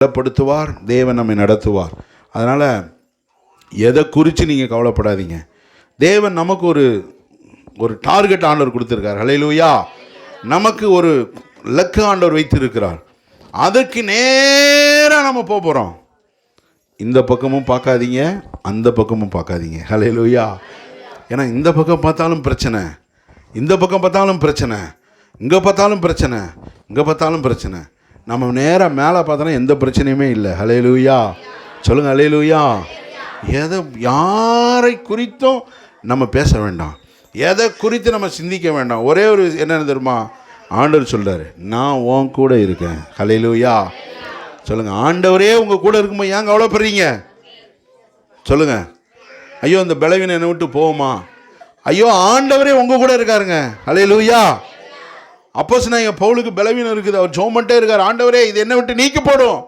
பலப்படுத்துவார் தேவன் நம்மை நடத்துவார். அதனால் எதை குறித்து நீங்கள் கவலைப்படாதீங்க. தேவன் நமக்கு ஒரு ஒரு டார்கெட் ஆண்டவர் கொடுத்துருக்கார். ஹலையிலூயா நமக்கு ஒரு லக்கு ஆண்டவர் வைத்திருக்கிறார். அதற்கு நேராக நம்ம போக போகிறோம் இந்த பக்கமும் பார்க்காதீங்க அந்த பக்கமும் பார்க்காதீங்க. ஹலையிலூயா ஏன்னா இந்த பக்கம் பார்த்தாலும் பிரச்சனை. இந்த பக்கம் பார்த்தாலும் பிரச்சனை. இங்கே பார்த்தாலும் பிரச்சனை. இங்கே பார்த்தாலும் பிரச்சனை. நம்ம நேராக மேலே பார்த்தோன்னா எந்த பிரச்சனையுமே இல்லை. ஹalleluya சொல்லுங்கள் ஹalleluya எதை யாரை குறித்தும் நம்ம பேச வேண்டாம். எதை குறித்து நம்ம சிந்திக்க வேண்டாம். ஒரே ஒரு என்ன தெரியுமா? ஆண்டவர் சொல்கிறார் நான் உன் கூட இருக்கேன். அலையலூயா சொல்லுங்கள் ஆண்டவரே உங்கள் கூட இருக்கும்போது ஏன் கவலைப்படுறீங்க சொல்லுங்கள் ஐயோ இந்த பலவீனம் என்னை விட்டு போகுமா? ஐயோ ஆண்டவரே உங்கள் கூட இருக்காருங்க. ஹalleluya அப்போஸ் நான் என் பவுலுக்கு பலவீனம் இருக்குது. அவர் ஜோம் பண்ணிட்டே இருக்கார். ஆண்டவரே இது என்ன விட்டு நீக்கி போடும்.